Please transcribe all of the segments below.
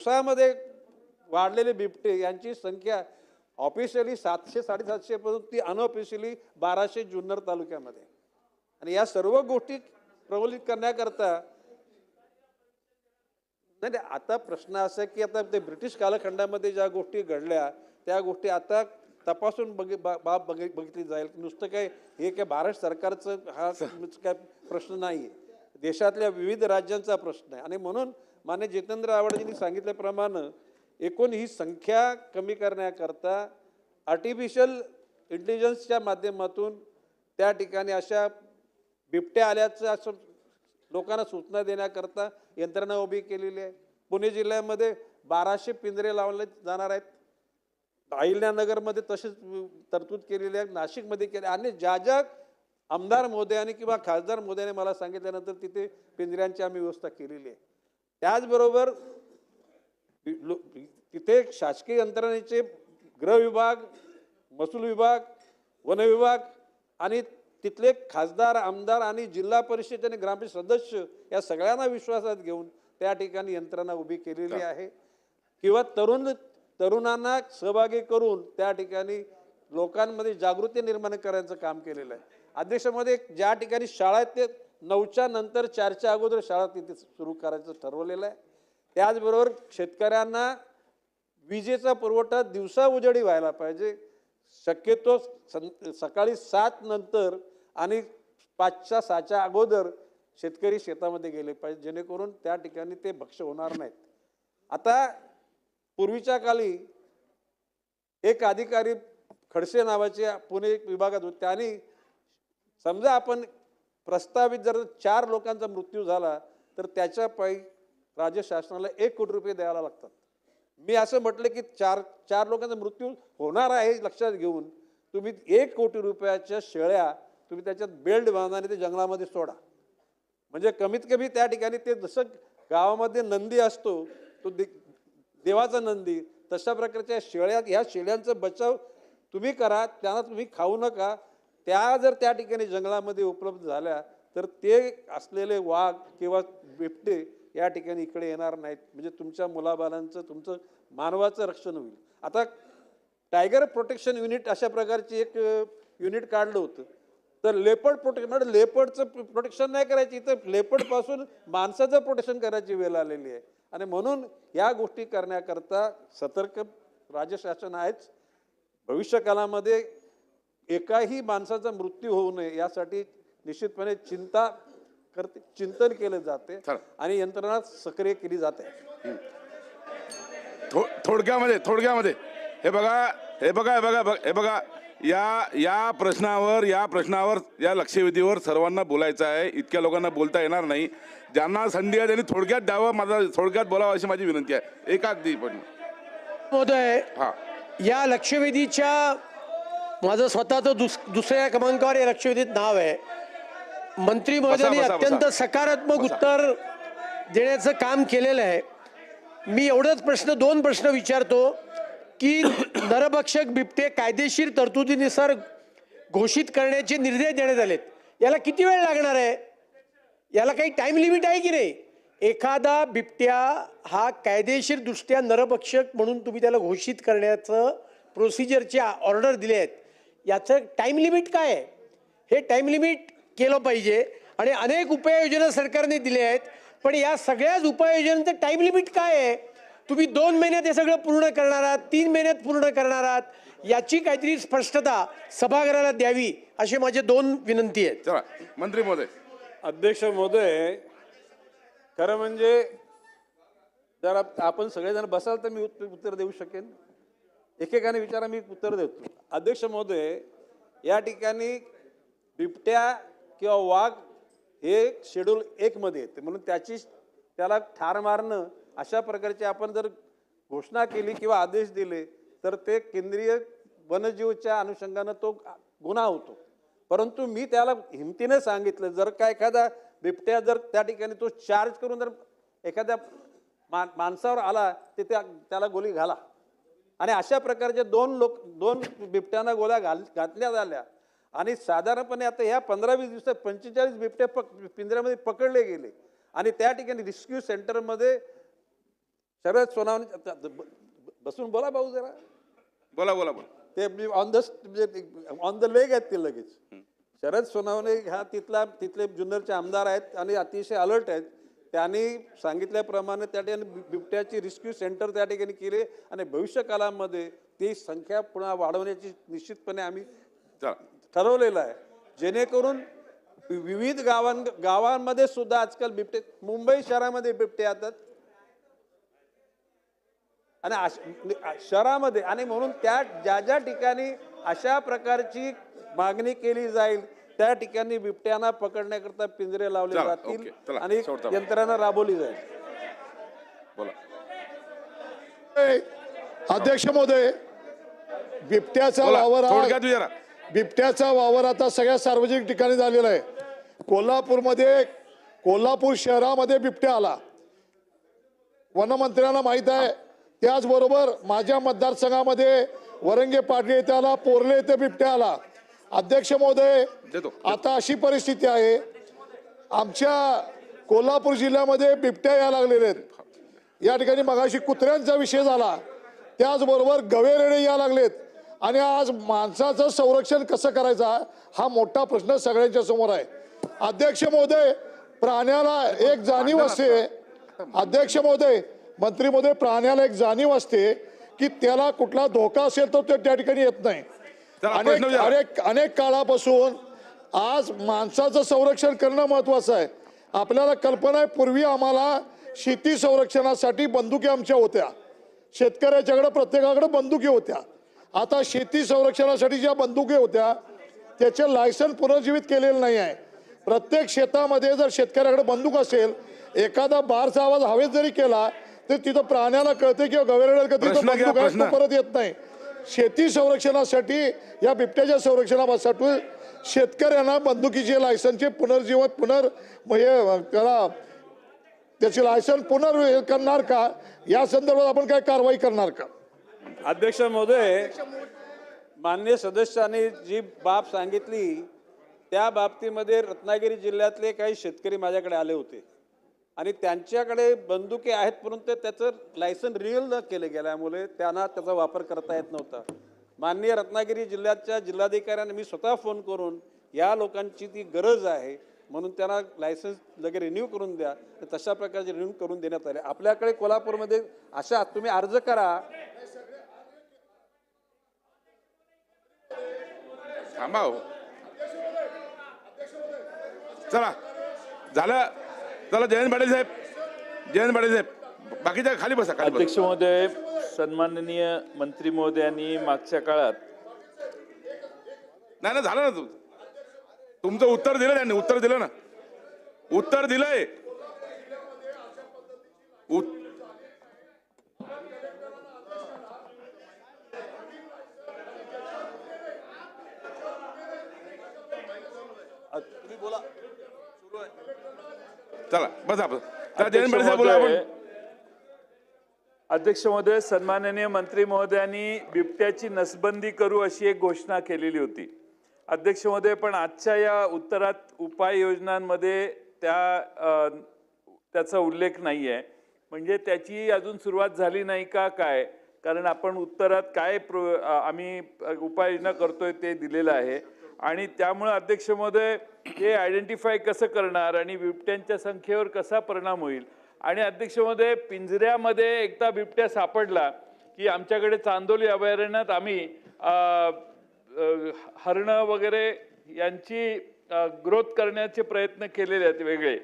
दिवसामध्ये वाढलेले बिबटे यांची संख्या ऑफिशियली सातशे साडेसातशे परंतु ती अनऑफिशियली बाराशे जुन्नर तालुक्यामध्ये. आणि या सर्व गोष्टी प्रबलित करण्याकरता नाही नाही आता प्रश्न असा की आता ते ब्रिटिश कालखंडामध्ये ज्या गोष्टी घडल्या त्या गोष्टी आता तपासून बघ बाब बघ बघितली जाईल. नुसतं काय हे काय भारत सरकारचं हा काय प्रश्न नाही देशातल्या विविध राज्यांचा प्रश्न आहे. आणि म्हणून माने जितेंद्र आव्हाडजींनी सांगितल्याप्रमाणे एकूण ही संख्या कमी करण्याकरता आर्टिफिशियल इंटेलिजन्सच्या माध्यमातून त्या ठिकाणी अशा बिबट्या आल्याचं असं लोकांना सूचना देण्याकरता यंत्रणा उभी केलेली आहे. पुणे जिल्ह्यामध्ये बाराशे पिंजरे लावले जाणार आहेत. अहिल्यानगरमध्ये तशीच तरतूद केलेली आहे. नाशिकमध्ये केली आणि ज्या ज्या आमदार मोदयाने किंवा खासदार मोदयाने मला सांगितल्यानंतर तिथे पिंजऱ्यांची आम्ही व्यवस्था केलेली आहे. त्याचबरोबर तिथे शासकीय यंत्रणेचे गृह विभाग महसूल विभाग वन विभाग आणि तिथले खासदार आमदार आणि जिल्हा परिषद आणि ग्रामपंचायत सदस्य या सगळ्यांना विश्वासात घेऊन त्या ठिकाणी यंत्रणा उभी केलेली आहे. किंवा तरुण तरुणांना सहभागी करून त्या ठिकाणी लोकांमध्ये जागृती निर्माण करायचं काम केलेलं आहे. अध्यक्षामध्ये ज्या ठिकाणी शाळा आहेत ते नऊच्या नंतर चारच्या अगोदर शाळा तिथे सुरू करायचं ठरवलेलं आहे. त्याचबरोबर शेतकऱ्यांना विजेचा पुरवठा दिवसा उजेडी व्हायला पाहिजे. शक्यतो सं सकाळी सात नंतर आणि पाचच्या सहाच्या अगोदर शेतकरी शेतामध्ये गेले पाहिजे जेणेकरून त्या ठिकाणी ते भक्ष होणार नाहीत. आता पूर्वीच्या काली एक अधिकारी खडसे नावाचे पुणे विभागात होते त्यांनी समजा आपण प्रस्तावित जर चार लोकांचा मृत्यू झाला तर त्याच्यापायी राज्य शासनाला एक कोटी रुपये द्यायला लागतात. मी असं म्हटलं की चार चार लोकांचा मृत्यू होणार आहे लक्षात घेऊन तुम्ही एक कोटी रुपयाच्या शेळ्या तुम्ही त्याच्यात बेल्ट बांधाने आणि ते जंगलामध्ये सोडा. म्हणजे कमीत कमी त्या ठिकाणी ते जसं गावामध्ये नंदी असतो तो दे देवाचा नंदी तशा प्रकारच्या शेळ्या ह्या शेळ्यांचा बचाव तुम्ही करा त्यांना तुम्ही खाऊ नका त्या जर त्या ठिकाणी जंगलामध्ये उपलब्ध झाल्या तर ते असलेले वाघ किंवा बिबटे या ठिकाणी इकडे येणार नाहीत. म्हणजे तुमच्या मुलाबालांचं तुमचं मानवाचं रक्षण होईल. आता टायगर प्रोटेक्शन युनिट अशा प्रकारची एक युनिट काढलं होतं. तर लेपर्ड प्रोटेक्शन म्हणजे लेपर्डचं प्रोटेक्शन नाही करायची तर लेपर्डपासून माणसाचं प्रोटेक्शन करायची वेळ आलेली आहे. आणि म्हणून या गोष्टी करण्याकरता सतर्क राज्य शासन आहेच. भविष्यकालामध्ये एकाही माणसाचा मृत्यू होऊ नये यासाठी निश्चितपणे चिंता करते चिंतन केलं जाते. आणि यंत्रणा सक्रिय केली जाते. थो थोडक्यामध्ये थोडक्यामध्ये. हे बघा हे बघा हे बघा बघ- हे बघा. या या प्रश्नावर या प्रश्नावर या लक्षवेधीवर सर्वांना बोलायचं आहे. इतक्या लोकांना बोलता येणार नाही. ज्यांना संधी आहे त्यांनी थोडक्यात द्यावं. माझा थोडक्यात बोलावं अशी माझी विनंती आहे. एकाच दी पण. महोदय हा. या लक्षवेधीच्या माझं स्वतःचं दुस दुसऱ्या क्रमांकावर या लक्षवेधीत नाव आहे. मंत्री महोदयांनी. अत्यंत सकारात्मक उत्तर देण्याचं काम केलेलं आहे. मी एवढंच प्रश्न दोन प्रश्न विचारतो की नरभक्षक बिबटे कायदेशीर तरतुदीनुसार घोषित करण्याचे निर्देश देण्यात आलेत. याला किती वेळ लागणार आहे? याला काही टाइम लिमिट आहे की नाही? एखादा बिबट्या हा कायदेशीर दृष्ट्या नरभक्षक म्हणून तुम्ही त्याला घोषित करण्याचं प्रोसिजरचे ऑर्डर दिले आहेत. याचं टाइम लिमिट काय आहे? हे टाइम लिमिट केलं पाहिजे आणि अनेक उपाययोजना सरकारने दिल्या आहेत. पण या सगळ्याच उपाययोजनांचं टाइम लिमिट काय आहे? तुम्ही दोन महिन्यात हे सगळं पूर्ण करणार आहात तीन महिन्यात पूर्ण करणार आहात याची काहीतरी स्पष्टता सभागृहाला द्यावी असे माझे दोन विनंती आहेत. चला मंत्री महोदय. अध्यक्ष महोदय खरं म्हणजे जर आप- आपण सगळेजण बसाल तर मी उत्तर उत्तर देऊ शकेन. एकेकाने विचारा मी उत्तर देतो अध्यक्ष महोदय या ठिकाणी बिबट्या किंवा वाघ हे शेड्यूल एकमध्ये येते. म्हणून त्याची त्याला ठार मारणं अशा प्रकारची आपण जर घोषणा केली किंवा आदेश दिले तर ते केंद्रीय वन्यजीवच्या अनुषंगानं तो गुन्हा होतो. परंतु मी त्याला हिमतीने सांगितलं जर का एखादा बिबट्या जर त्या ठिकाणी तो चार्ज करून जर एखाद्या मा माणसावर आला ते त्या त्याला गोली घाला. आणि अशा प्रकारचे दोन लोक दोन बिबट्यांना गोळ्या घाल घातल्या झाल्या. आणि साधारणपणे आता ह्या पंधरा वीस दिवसात पंचेचाळीस बिबटे पक पिंजऱ्यामध्ये पकडले गेले. आणि त्या ठिकाणी रेस्क्यू सेंटरमध्ये शरद सोनावणे बसून बोला भाऊ जरा. बोला बोला बोला. ते on the on the leg आहेत ते लगेच. शरद सोनावणे हा तिथला तिथले जुन्नरचे आमदार आहेत आणि अतिशय अलर्ट आहेत. त्यांनी सांगितल्याप्रमाणे त्या ठिकाणी बिबट्याची रिस्क्यू सेंटर त्या ठिकाणी केले आणि भविष्यकालामध्ये ती संख्या पुन्हा वाढवण्याची निश्चितपणे आम्ही ठरवलेलं आहे. जेणेकरून विविध गावां गावांमध्ये सुद्धा आजकाल बिबटे मुंबई शहरामध्ये बिबटे येतात. आणि म्हणजे शहरामध्ये आणि म्हणून त्या ज्या ज्या ठिकाणी अशा प्रकारची मागणी केली जाईल त्या ठिकाणी बिबट्यांना पकडण्याकरता पिंजरे लावले चला, जातील चला, आणि. यंत्रणा राबवली जाईल. बोला. अध्यक्ष महोदय बिबट्याचा बोला वावर हा थोडक्यात विचारा. बिबट्याचा वावर आता सगळ्या सार्वजनिक ठिकाणी झालेला आहे. कोल्हापूरमध्ये कोल्हापूर शहरामध्ये बिबट्या आला. वनमंत्र्यांना माहीत आहे. त्याचबरोबर माझ्या मतदारसंघामध्ये वरंगे पाटले येथे आला पोरले येथे बिबट्या आला. अध्यक्ष महोदय. आता अशी परिस्थिती आहे आमच्या कोल्हापूर जिल्ह्यामध्ये बिबट्या यायला लागलेल्या आहेत. या ठिकाणी मगाशी कुत्र्यांचा विषय झाला. त्याचबरोबर गवेरेडे या लागलेत. आणि आज माणसाचं संरक्षण कसं करायचा हा? मोठा प्रश्न सगळ्यांच्या समोर आहे. अध्यक्ष महोदय प्राण्याला एक जाणीव असते. अध्यक्ष महोदय मंत्री महोदय प्राण्याला एक जाणीव असते की त्याला कुठला धोका असेल तर तो त्या ठिकाणी येत नाही. अनेक. अनेक अनेक काळापासून आज माणसाचं संरक्षण करणं महत्वाचं आहे. आपल्याला कल्पना आहे पूर्वी आम्हाला शेती संरक्षणासाठी बंदुकी आमच्या होत्या. शेतकऱ्याच्याकडे प्रत्येकाकडे बंदुकी होत्या. आता शेती संरक्षणासाठी ज्या बंदुकी होत्या त्याचे लायसन पुनर्जीवित केलेलं नाही आहे. प्रत्येक शेतामध्ये जर शेतकऱ्याकडे बंदूक असेल एखादा बारचा आवाज हवेत जरी केला तर तिथं प्राण्याला कळते किंवा गवेरेला कळते परत येत नाही. शेती संरक्षणासाठी या बिबट्याच्या संरक्षणासाठी शेतकऱ्यांना बंदुकीचे लायसनचे पुनर्जीवन पुनर म्हणजे त्याला त्याचे लायसन पुनर् करणार का? या संदर्भात आपण काय कारवाई करणार का? अध्यक्ष महोदय मान्य सदस्यांनी जी बाब सांगितली त्या बाबतीमध्ये रत्नागिरी जिल्ह्यातले काही शेतकरी माझ्याकडे आले होते. आणि त्यांच्याकडे बंदुके आहेत परंतु त्याचं लायसन रिअल न केले गेल्यामुळे त्यांना त्याचा वापर करता येत नव्हता. माननीय रत्नागिरी जिल्ह्याच्या जिल्हाधिकाऱ्यांनी मी स्वतः फोन करून या लोकांची ती गरज आहे म्हणून त्यांना लायसन्स लगे रिन्यू करून द्या. तशा प्रकारचे रिन्यू करून देण्यात आले. आपल्याकडे कोल्हापूरमध्ये अशा तुम्ही अर्ज करा. थांबा हो. चला. झालं? चला जयंत पाटील साहेब. जयंत पाटील साहेब बाकीच्या खाली बसा खाली बसा. अध्यक्ष महोदय सन्माननीय मंत्री महोदयांनी मागच्या काळात नाही ना झालं ना तुमचं. तुमचं उत्तर दिलं त्यांनी उत्तर दिलं ना. उत्तर दिलंय. चला बसा बसा. अध्यक्ष महोदय. आपण. अध्यक्ष महोदय सन्माननीय मंत्री महोदयांनी बिबट्याची नसबंदी करू अशी एक घोषणा केलेली होती. अध्यक्ष महोदय पण आजच्या या उत्तरात उपाययोजनांमध्ये त्या त्याचा उल्लेख नाही आहे म्हणजे त्याची अजून सुरुवात झाली नाही का काय? कारण आपण उत्तरात काय प्रो आम्ही उपाययोजना करतोय ते दिलेलं आहे. आणि त्यामुळे अध्यक्षमध्ये हे आयडेंटिफाय कसं करणार आणि बिबट्यांच्या संख्येवर कसा परिणाम होईल? आणि अध्यक्षमध्ये पिंजऱ्यामध्ये एकदा बिबट्या सापडला की आमच्याकडे चांदोली अभयारण्यात आम्ही हरणं वगैरे यांची ग्रोथ करण्याचे प्रयत्न केलेले आहेत वेगळे.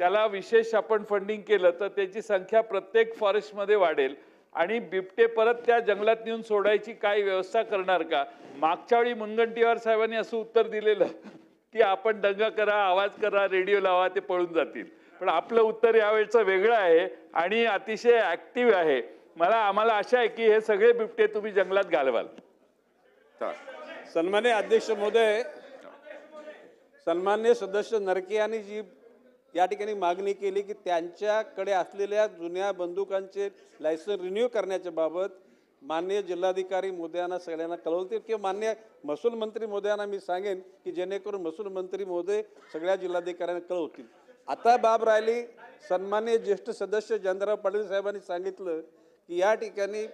त्याला विशेष आपण फंडिंग केलं तर त्याची संख्या प्रत्येक फॉरेस्टमध्ये वाढेल. आणि बिबटे परत त्या जंगलात नेऊन सोडायची काय व्यवस्था करणार का? मागच्या वेळी मुनगंटीवार साहेबांनी असं उत्तर दिलेलं की आपण दंगा करा आवाज करा रेडिओ लावा ते पळून जातील. पण आपलं उत्तर यावेळचं वेगळं आहे आणि अतिशय ऍक्टिव्ह आहे. मला आम्हाला आशा आहे की हे सगळे बिबटे तुम्ही जंगलात घालवाल. सन्मान्य अध्यक्ष महोदय सन्मान्य सदस्य नरके यांनी जी या ठिकाणी मागणी केली की त्यांच्याकडे असलेल्या जुन्या बंदुकांचे लायसन रिन्यू करण्याच्या बाबत मान्य जिल्हाधिकारी मोदयांना सगळ्यांना कळवतील किंवा मान्य महसूल मंत्री मोदयांना मी सांगेन की जेणेकरून महसूल मंत्री मोदय सगळ्या जिल्हाधिकाऱ्यांना कळवतील. आता बाब राहिली सन्मान्य ज्येष्ठ सदस्य जयंतराव पाटील साहेबांनी सांगितलं की या ठिकाणी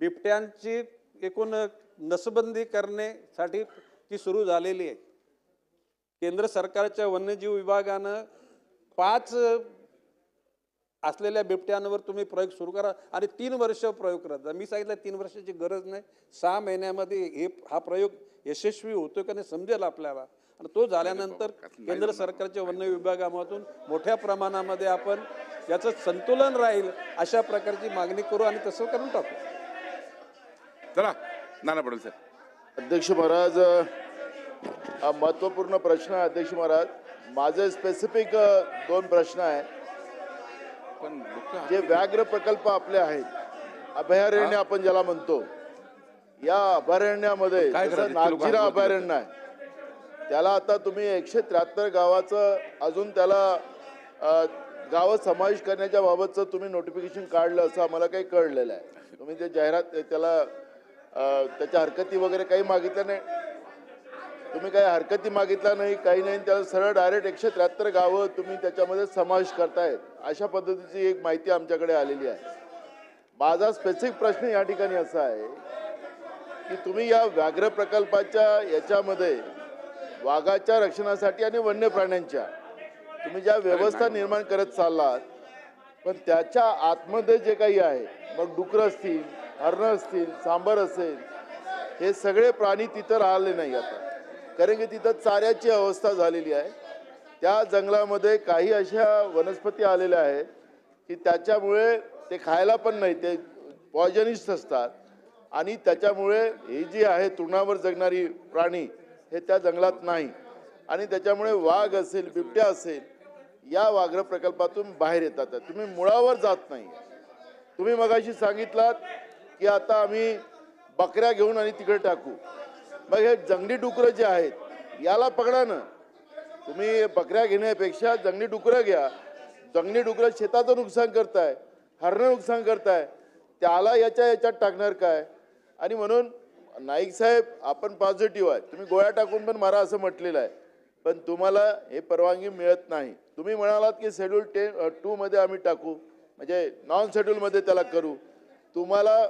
बिबट्यांची एकूण नसबंदी करण्यासाठी ती सुरू झालेली आहे. केंद्र सरकारच्या वन्यजीव विभागानं पाच असलेल्या बिबट्यांवर तुम्ही प्रयोग सुरू करा आणि तीन वर्ष प्रयोग करा. मी सांगितलं तीन वर्षाची गरज नाही सहा महिन्यामध्ये हे हा प्रयोग यशस्वी होतो का नाही समजेल आपल्याला. आणि तो झाल्यानंतर केंद्र सरकारच्या वन्य विभागामधून मोठ्या प्रमाणामध्ये आपण याचं संतुलन राहील अशा प्रकारची मागणी करू आणि तसं करून टाकू. चला नाना पटेल साहेब अध्यक्ष महाराज हा महत्त्वपूर्ण प्रश्न आहे अध्यक्ष महाराज. माझे स्पेसिफिक दोन प्रश्न आहेत. पण जे व्याघ्र प्रकल्प आपले आहेत अभयारण्य आपण ज्याला म्हणतो या अभयारण्यामध्ये नागझिरा अभयारण्य आहे त्याला आता तुम्ही एकशे त्र्याहत्तर गावाचं अजून त्याला गावं समावेश करण्याच्या बाबतचं तुम्ही नोटिफिकेशन काढलं असं आम्हाला काही कळलेलं आहे. तुम्ही ते जाहिरात त्याला त्याच्या हरकती वगैरे काही मागितल्या नाही. तुम्ही काही हरकती मागितल्या नाही काही नाही त्याला सरळ डायरेक्ट एकशे त्र्याहत्तर गावं तुम्ही त्याच्यामध्ये समावेश करतायत अशा पद्धतीची एक माहिती आमच्याकडे आलेली आहे. माझा स्पेसिफिक प्रश्न या ठिकाणी असा आहे की तुम्ही या व्याघ्र प्रकल्पाच्या याच्यामध्ये वाघाच्या रक्षणासाठी आणि वन्य प्राण्यांच्या तुम्ही ज्या व्यवस्था निर्माण करत चाललात पण त्याच्या आतमध्ये जे काही आहे मग डुकरं असतील हरणं असतील सांबर असेल हे सगळे प्राणी तिथं राहिले नाही आता. कारण की तिथं चाऱ्याची अवस्था झालेली आहे. त्या जंगलामध्ये काही अशा वनस्पती आलेल्या आहेत की त्याच्यामुळे ते खायला पण नाही ते पॉयजनिस्ट असतात. आणि त्याच्यामुळे ही जी आहे तृणावर जगणारी प्राणी हे त्या जंगलात नाही. आणि त्याच्यामुळे वाघ असेल बिबट्या असेल या वाघ्र प्रकल्पातून बाहेर येतात. तुम्ही मुळावर जात नाही. तुम्ही मगाशी सांगितलात की आता आम्ही बकऱ्या घेऊन आणि तिकडे टाकू. मग हे जंगली डुकरं जे आहेत याला पकडा ना. तुम्ही बकऱ्या घेण्यापेक्षा जंगली डुकरं घ्या. जंगली डुकरं शेताचं नुकसान करताय हरणं नुकसान करताय. त्याला याच्या याच्यात टाकणार काय? आणि म्हणून नाईक साहेब आपण पॉझिटिव्ह आहे. तुम्ही गोळ्या टाकून पण मारा असं म्हटलेलं आहे. पण तुम्हाला हे परवानगी मिळत नाही. तुम्ही म्हणालात की शेड्यूल टेन टूमध्ये आम्ही टाकू. म्हणजे नॉन शेड्यूलमध्ये त्याला करू. तुम्हाला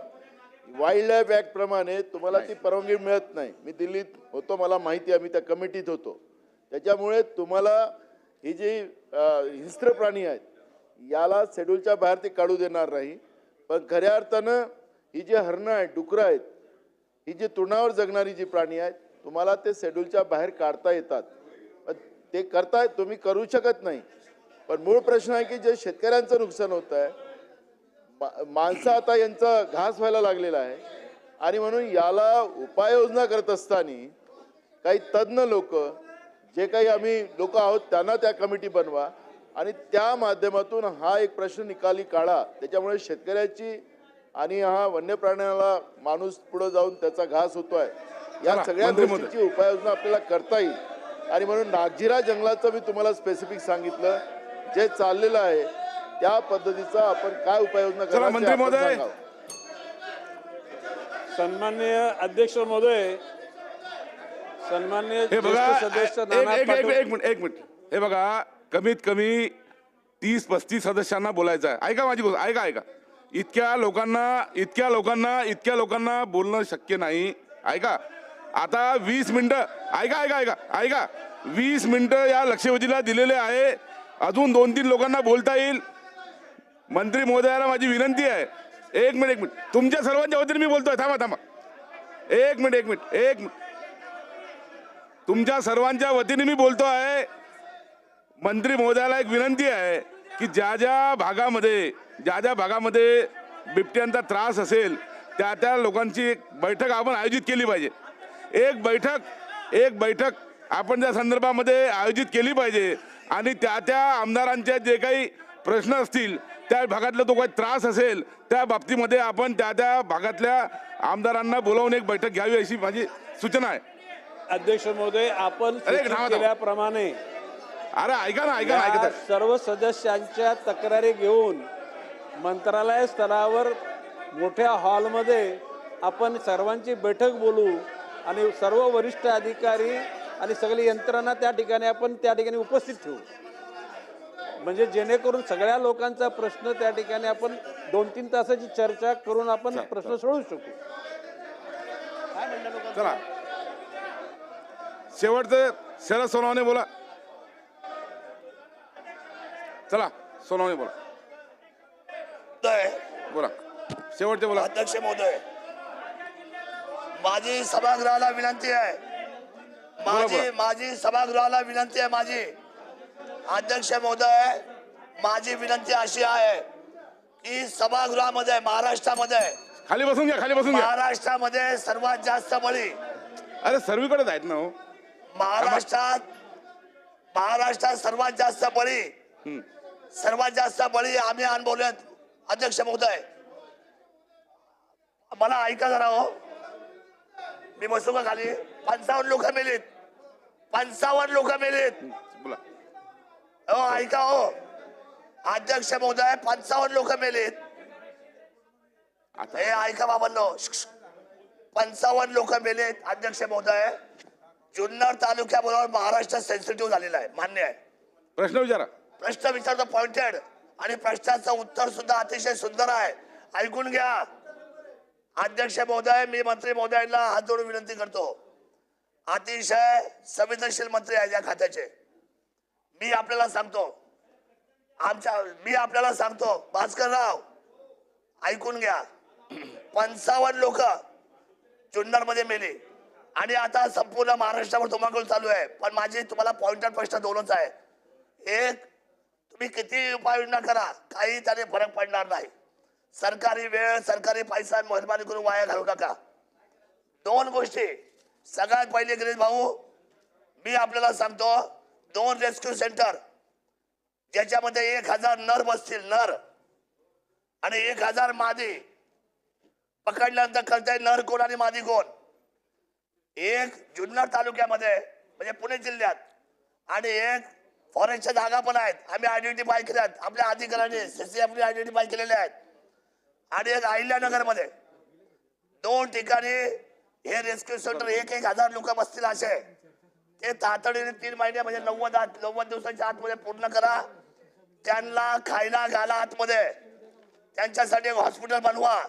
वाईल्ड लाईफ ऍक्ट प्रमाणे तुम्हाला ती परवानगी मिळत नाही. मी दिल्लीत होतो मला माहिती आहे मी त्या कमिटीत होतो. त्याच्यामुळे तुम्हाला ही जी हिंस्त्र प्राणी आहेत याला शेड्यूलच्या बाहेर ते काढू देणार नाही. पण खऱ्या अर्थानं ही जी हरणं आहेत डुकरं आहेत ही जी तृणावर जगणारी जी प्राणी आहेत तुम्हाला ते शेड्यूलच्या बाहेर काढता येतात. पण ते करताय तुम्ही करू शकत नाही. पण मूळ प्रश्न आहे की जे शेतकऱ्यांचं नुकसान होत आहे माणसं आता यांचा घास व्हायला लागलेला आहे. आणि म्हणून याला उपाययोजना करत असताना काही तज्ज्ञ लोक जे काही आम्ही लोक आहोत त्यांना त्या कमिटी बनवा. आणि त्या माध्यमातून हा एक प्रश्न निकाली काढा. त्याच्यामुळे शेतकऱ्याची आणि हा वन्य प्राण्याला माणूस पुढे जाऊन त्याचा घास होतोय. या चला, सगळ्या. गोष्टीची उपाययोजना आपल्याला करता येईल. आणि म्हणून नागझिरा जंगलाचं मी तुम्हाला स्पेसिफिक सांगितलं. जे चाललेलं आहे त्या पद्धतीचा आपण काय उपाययोजना चला, मंत्री महोदय. सांगावं. सन्मान्य अध्यक्ष महोदय सन्मान्य हे बघा ज्येष्ठ सदस्य एक नाना एक एक पाटील एक मिनिट एक मिनिट. हे बघा कमीत कमी तीस पस्तीस सदस्यांना बोलायचं आहे. ऐका माझी गोष्ट ऐका ऐका. इतक्या लोकांना इतक्या लोकांना इतक्या लोकांना बोलणं शक्य नाही. ऐका. आता वीस मिनिटं ऐका ऐका ऐका ऐका. वीस मिनिटं या लक्षवेधीला दिलेले आहे. अजून दोन तीन लोकांना बोलता येईल. मंत्री महोदयाला माझी विनंती आहे. एक मिनिट एक मिनिट. तुमच्या सर्वांच्या वतीने मी बोलतोय. थांबा थांबा. एक मिनिट एक मिनिट एक मिनिट. तुमच्या सर्वांच्या वतीने मी बोलतो आहे मंत्री महोदयाला एक विनंती आहे की ज्या ज्या भागामध्ये ज्या ज्या भागामध्ये बिबट्यांचा त्रास असेल त्या त्या लोकांची एक बैठक आपण आयोजित केली पाहिजे. एक बैठक एक बैठक आपण त्या संदर्भामध्ये आयोजित केली पाहिजे. आणि त्या त्या आमदारांच्या जे काही प्रश्न असतील त्या भागातला तो काही त्रास असेल त्या बाबतीमध्ये आपण त्या त्या भागातल्या आमदारांना बोलावून एक बैठक घ्यावी अशी माझी सूचना आहे अध्यक्ष महोदय आपण. केल्याप्रमाणे अरे ऐका ना ऐका ना ऐका. सर्व सदस्यांच्या तक्रारी घेऊन मंत्रालय स्तरावर मोठ्या हॉलमध्ये आपण सर्वांची बैठक बोलू आणि सर्व वरिष्ठ अधिकारी आणि सगळी यंत्रणा त्या ठिकाणी आपण त्या ठिकाणी उपस्थित ठेवू म्हणजे जेणेकरून सगळ्या लोकांचा प्रश्न त्या ठिकाणी आपण दोन तीन तासाची चर्चा करून आपण प्रश्न सोडवू शकू. चला. शेवटचं शरद सोनवणे बोला. चला सोनवणे बोला. बोला. शेवटचे बोला. अध्यक्ष महोदय माझी सभागृहाला विनंती आहे. माझी. माझी सभागृहाला विनंती आहे माझी. अध्यक्ष महोदय माझी विनंती अशी आहे की सभागृहामध्ये महाराष्ट्रामध्ये खाली बसून घ्या खाली बसून घ्या. महाराष्ट्रामध्ये सर्वात जास्त बळी अरे सर्वीकडेच आहेत ना हो. महाराष्ट्रात महाराष्ट्रात सर्वात जास्त बळी हम्म. सर्वात जास्त बळी आम्ही अनुभवलेत अध्यक्ष महोदय. मला ऐका जरा हो. मी बसू का खाली? पंचावन्न लोक मेलीत. पंचावन्न लोक मेलीत. बोला. हो ऐका हो. अध्यक्ष महोदय पंचावन्न लोक मेलीत. आता हे ऐका बाबांनो. पंचावन्न लोक मेलेत अध्यक्ष महोदय. जुन्नर तालुक्याबरोबर महाराष्ट्र सेन्सिटिव्ह झालेला आहे. मान्य आहे. प्रश्न विचारा. प्रश्न विचारतो पॉइंटेड आणि प्रश्नाचं उत्तर सुद्धा अतिशय सुंदर आहे. ऐकून घ्या. अध्यक्ष महोदय मी मंत्री महोदयांना हात जोडून विनंती करतो. अतिशय संवेदनशील मंत्री आहे या खात्याचे. मी आपल्याला सांगतो. आमच्या मी आपल्याला सांगतो. भास्करराव ऐकून घ्या. पंचावन्न लोक जुन्नरमध्ये मेले. मेली आणि आता संपूर्ण महाराष्ट्रावर धुमाकूळ चालू आहे. पण माझे तुम्हाला पॉइंटेड प्रश्न दोनच आहे. एक तुम्ही किती उपाययोजना करा. काही त्याने फरक पडणार नाही. सरकारी वेळ सरकारी पैसा मेहरबानी करून वाया घालू नका. दोन गोष्टी. सगळ्यात पहिले गिरीश भाऊ मी आपल्याला सांगतो दोन रेस्क्यू सेंटर ज्याच्यामध्ये एक हजार नर बसतील नर. आणि एक हजार मादी. पकडल्यानंतर कळतंय नर कोण आणि मादी कोण? एक जुन्नर तालुक्यामध्ये म्हणजे पुणे जिल्ह्यात. आणि एक फॉरेस्टच्या जागा पण आहेत. आम्ही आयडेंटिफाय केल्यात आपल्या अधिकाऱ्यांनी सीसीएफने आयडेंटिफाय केलेले आहेत. आणि एक अहिल्यानगरमध्ये. दोन ठिकाणी हे रेस्क्यू सेंटर एक एक हजार लोक बसतील असे. ते तातडीने तीन महिने म्हणजे नव्वद आत नव्वद दिवसाच्या आतमध्ये पूर्ण करा. त्यांना खायला घाला आतमध्ये. त्यांच्यासाठी एक हॉस्पिटल बनवा.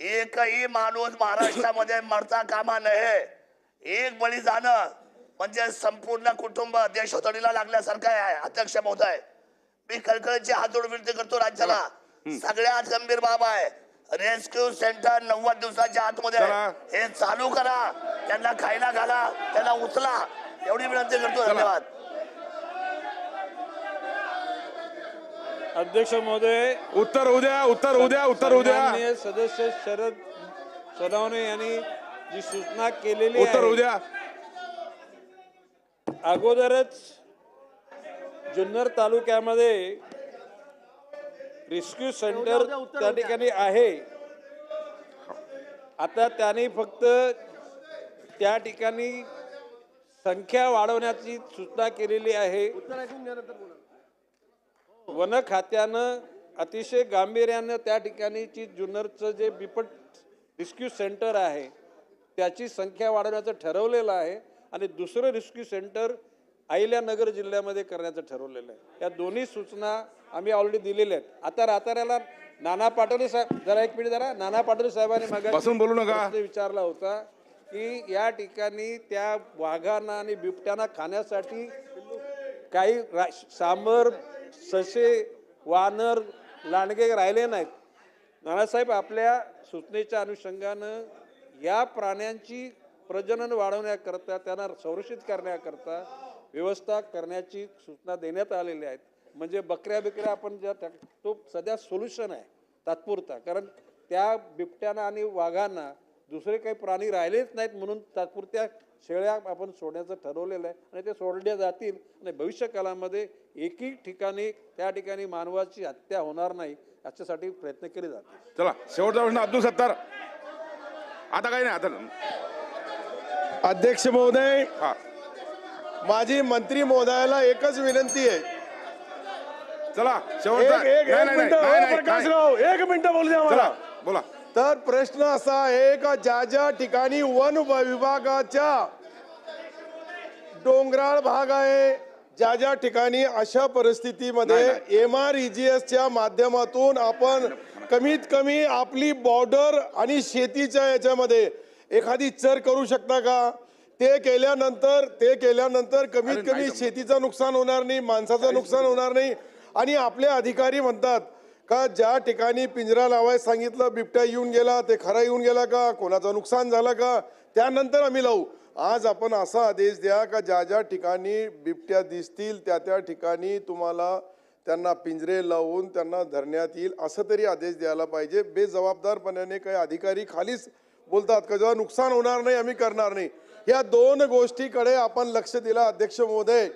एकही माणूस महाराष्ट्रामध्ये मरता कामा नये. एक बळी जाणं म्हणजे संपूर्ण कुटुंब देश होतडीला लागल्यासारखं आहे अध्यक्ष महोदय. मी कळकळीची हात जोडून विनंती करतो राज्याला. सगळ्यात गंभीर बाब आहे. रेस्क्यू सेंटर नव्वद दिवसाच्या आतमध्ये. हे चालू करा. त्यांना खायला घाला. त्यांना उचला. एवढी विनंती करतो धन्यवाद. अध्यक्ष महोदय उत्तर उद्या उत्तर उद्या उत्तर उद्या. सदस्य शरद सोनवणे यांनी जी सूचना केलेली उत्तर आहे, उद्या. अगोदरच जुन्नर तालुक्यामध्ये रेस्क्यू सेंटर त्या ठिकाणी आहे. आता त्यांनी फक्त त्या ठिकाणी संख्या वाढवण्याची सूचना केलेली आहे. वन खात्यानं अतिशय गांभीर्यानं त्या ठिकाणीची जुन्नरचं जे बिपट रेस्क्यू सेंटर आहे त्याची संख्या वाढवण्याचं ठरवलेलं आहे आणि दुसरं रेस्क्यू सेंटर अहिल्यानगर जिल्ह्यामध्ये करण्याचं ठरवलेलं आहे. या दोन्ही सूचना आम्ही ऑलरेडी दिलेल्या आहेत. आता राताऱ्याला नाना पाटोले साहेब जरा एक मिनिट जरा. नाना पाटोले साहेबांनी मग बसून बोलू नका. विचारला होता. की या ठिकाणी त्या वाघांना आणि बिबट्यांना खाण्यासाठी काही रा- सांबर ससे वानर लांडगे राहिले नाहीत. नानासाहेब आपल्या सूचनेच्या अनुषंगानं या प्राण्यांची प्रजनन वाढवण्याकरता त्यांना संरक्षित करण्याकरता व्यवस्था करण्याची सूचना देण्यात आलेल्या आहेत. म्हणजे बकऱ्या बिकऱ्या आपण ज्या त्या तो सध्या सोल्युशन आहे तात्पुरता. कारण त्या बिबट्यांना आणि वाघांना दुसरे काही प्राणी राहिलेच नाहीत म्हणून तात्पुरत्या शेळ्या आपण सोडण्याचं ठरवलेलं आहे आणि ते सोडल्या जातील. आणि भविष्यकालामध्ये एकही ठिकाणी त्या ठिकाणी मानवाची हत्या होणार नाही याच्यासाठी प्रयत्न केले जातील. चला शेवटचा प्रश्न अब्दुल सत्तार. आता काही नाही आता अध्यक्ष महोदय हा. माझी मंत्री महोदयाला एकच विनंती आहे. चला एक शेवटचा एक नाही, एक नाही, मिनिट बोलू द्या बोला. तर प्रश्न असा आहे का ज्या ज्या ठिकाणी वन विभागाच्या डोंगराळ भाग आहे ज्या ज्या ठिकाणी अशा परिस्थितीमध्ये एम आर च्या माध्यमातून आपण कमीत कमी आपली बॉर्डर आणि शेतीच्या याच्यामध्ये एखादी चर करू शकता का? ते केल्यानंतर ते केल्यानंतर कमीत कमी. शेतीचं नुकसान होणार नाही माणसाचं नुकसान होणार नाही. आणि आपले अधिकारी म्हणतात का ज्या ठिकाणी पिंजरा लावायला सांगितलं बिबट्या येऊन गेला ते खरा येऊन गेला का? कोणाचं नुकसान झालं का? त्यानंतर आम्ही लावू. आज आपण असा आदेश द्या का ज्या ज्या ठिकाणी बिबट्या दिसतील त्या त्या ठिकाणी तुम्हाला त्यांना पिंजरे लावून त्यांना धरण्यात येईल. असं तरी आदेश द्यायला पाहिजे. बेजबाबदारपणाने काही अधिकारी खालीच बोलतात का जेव्हा नुकसान होणार नाही आम्ही करणार नाही. या दोन गोष्टीकडे आपण लक्ष दिलं अध्यक्ष महोदय.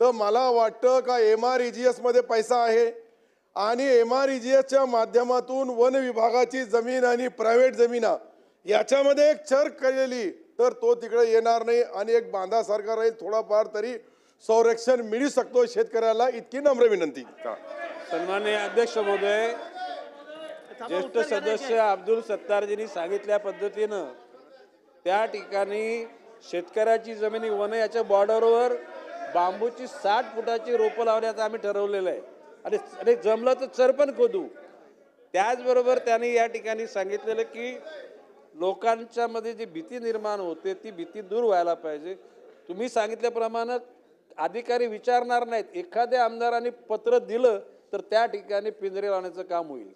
तर मला वाटतं का एम आर ए जी एसमध्ये पैसा आहे? आणि एम आर च्या माध्यमातून वन विभागाची जमीन आणि प्रायव्हेट जमीना याच्यामध्ये एक चर्क केलेली. तर तो तिकडे येणार नाही आणि एक बांधासारखा राहील. थोडाफार तरी संरक्षण मिळू शकतो शेतकऱ्याला इतकी नम्र विनंती. सन्माननीय अध्यक्ष महोदय ज्येष्ठ सदस्य अब्दुल सत्तारजींनी सांगितल्या पद्धतीनं त्या ठिकाणी शेतकऱ्याची जमिनी वन याच्या बॉर्डरवर बांबूची साठ फुटाची रोपं लावण्याचं आम्ही ठरवलेलं आहे. आणि आणि जमलं तर चरपण खोदू. त्याचबरोबर त्यांनी या ठिकाणी सांगितलेलं की लोकांच्यामध्ये जी भीती निर्माण होते ती भीती दूर व्हायला पाहिजे. तुम्ही सांगितल्याप्रमाणे अधिकारी विचारणार नाहीत. एखाद्या आमदाराने पत्र दिलं तर त्या ठिकाणी पिंजरे लावण्याचं काम होईल.